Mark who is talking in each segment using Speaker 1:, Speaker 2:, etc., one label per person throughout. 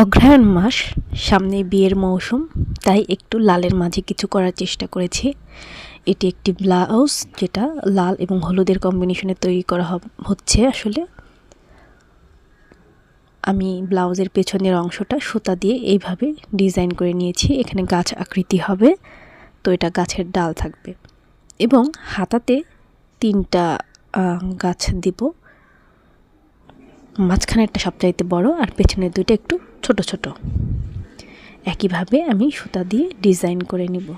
Speaker 1: অগ্রহায়ণ মাস, সামনে বিয়ের মৌসুম, তাই একটু লালের মাঝে কিছু করার চেষ্টা করেছি। এটি একটি ব্লাউজ যেটা লাল এবং হলুদের কম্বিনেশনে তৈরি করা হচ্ছে আসলে। আমি ব্লাউজের পেছনের অংশটা সুতা দিয়ে এইভাবে ডিজাইন করে নিয়েছি। এখানে গাছ আকৃতি হবে, তো এটা গাছের ডাল থাকবে। এবং হাতাতে তিনটা গাছ দিব। মাঝখানেরটা সবচাইতে বড় আর পেছনের দুইটা একটু ছোট ছোট। একইভাবে আমি সুতা দিয়ে ডিজাইন করে নিব।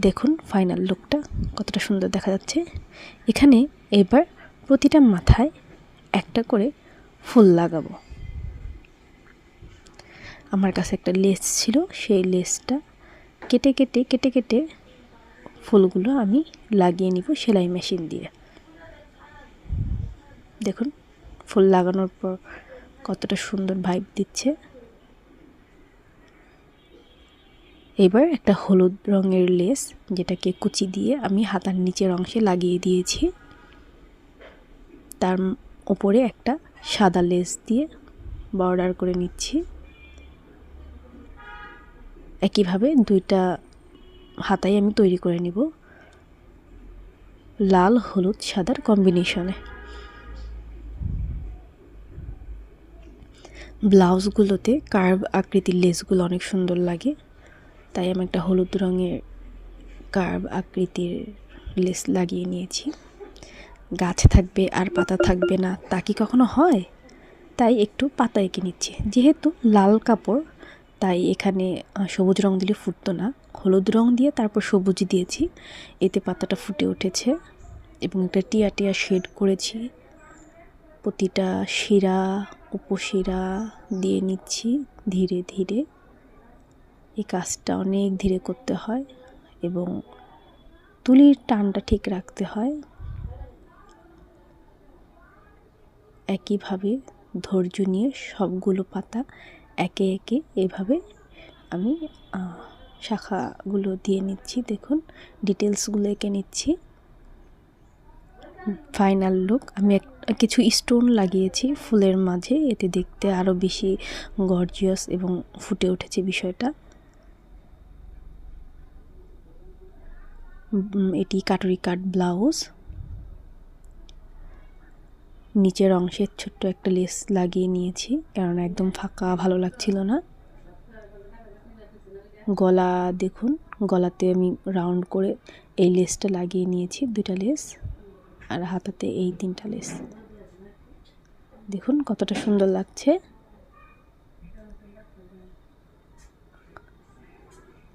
Speaker 1: দেখুন ফাইনাল লুকটা কতটা সুন্দর দেখা যাচ্ছে। এখানে এবার প্রতিটা মাথায় একটা করে ফুল লাগাবো। আমার কাছে একটা লেস ছিল, সেই লেসটা কেটে কেটে কেটে কেটে ফুলগুলো আমি লাগিয়ে নিব সেলাই মেশিন দিয়ে। দেখুন ফুল লাগানোর পর কতটা সুন্দর ভাইব দিচ্ছে। এবার একটা হলুদ রঙের লেস যেটাকে কুচি দিয়ে আমি হাতার নিচের অংশে লাগিয়ে দিয়েছি। তার উপরে একটা সাদা লেস দিয়ে বর্ডার করে নিচ্ছি। একইভাবে দুইটা হাতাই আমি তৈরি করে নিব। লাল, হলুদ, সাদার কম্বিনেশনে ব্লাউজগুলোতে কার্ভ আকৃতির লেসগুলো অনেক সুন্দর লাগে। তাই আমি একটা হলুদ রঙের কার্ভ আকৃতির লেস লাগিয়ে নিয়েছি। গাছ থাকবে আর পাতা থাকবে না, তা কি কখনো হয়? তাই একটু পাতা এঁকে নিচ্ছি। যেহেতু লাল কাপড়, তাই এখানে সবুজ রং দিলে ফুটতো না। হলুদ রং দিয়ে তারপর সবুজ দিয়েছি। এতে পাতাটা ফুটে উঠেছে এবং একটা টিয়া টিয়া শেড করেছি। প্রতিটা শিরা উপশিরা দিয়ে নিচ্ছি ধীরে ধীরে। এই কাজটা অনেক ধীরে করতে হয় এবং তুলির টানটা ঠিক রাখতে হয়। একইভাবে ধৈর্য নিয়ে সবগুলো পাতা একে একে এভাবে আমি শাখাগুলো দিয়ে নিচ্ছি। দেখুন ডিটেলসগুলো এঁকে নিচ্ছি। ফাইনাল লুক, আমি এক কিছু স্টোন লাগিয়েছি ফুলের মাঝে, এতে দেখতে আরও বেশি গর্জিয়াস এবং ফুটে উঠেছে বিষয়টা। এটি কাটুরি কাট ব্লাউজ। নিচের অংশের ছোট্ট একটা লেস লাগিয়ে নিয়েছি, কারণ একদম ফাঁকা, ভালো লাগছিল না। গলা দেখুন, গলাতে আমি রাউন্ড করে এই লেসটা লাগিয়ে নিয়েছি, দুইটা লেস। আর হাতাতে এই তিনটা লেস। দেখুন কতটা সুন্দর লাগছে।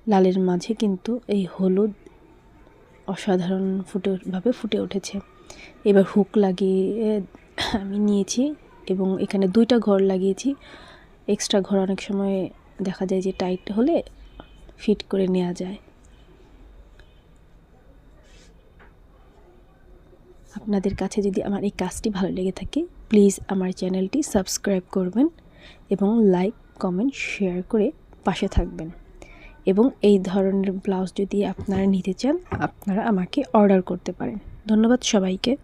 Speaker 1: লালের মাঝে কিন্তু এই হলুদ অসাধারণ ফুটে ভাবে ফুটে উঠেছে। এবার হুক লাগিয়ে আমি নিয়েছি এবং এখানে দুইটা ঘর লাগিয়েছি। এক্সট্রা ঘর অনেক সময় দেখা যায় যে টাইট হলে ফিট করে নেওয়া যায়। আপনাদের কাছে যদি আমার এই কাজটি ভালো লেগে থাকে প্লিজ আমার চ্যানেলটি সাবস্ক্রাইব করবেন এবং লাইক কমেন্ট শেয়ার করে পাশে থাকবেন। এবং এই ধরনের ব্লাউজ যদি আপনারা নিতে চান, আপনারা আমাকে অর্ডার করতে পারেন। ধন্যবাদ সবাইকে।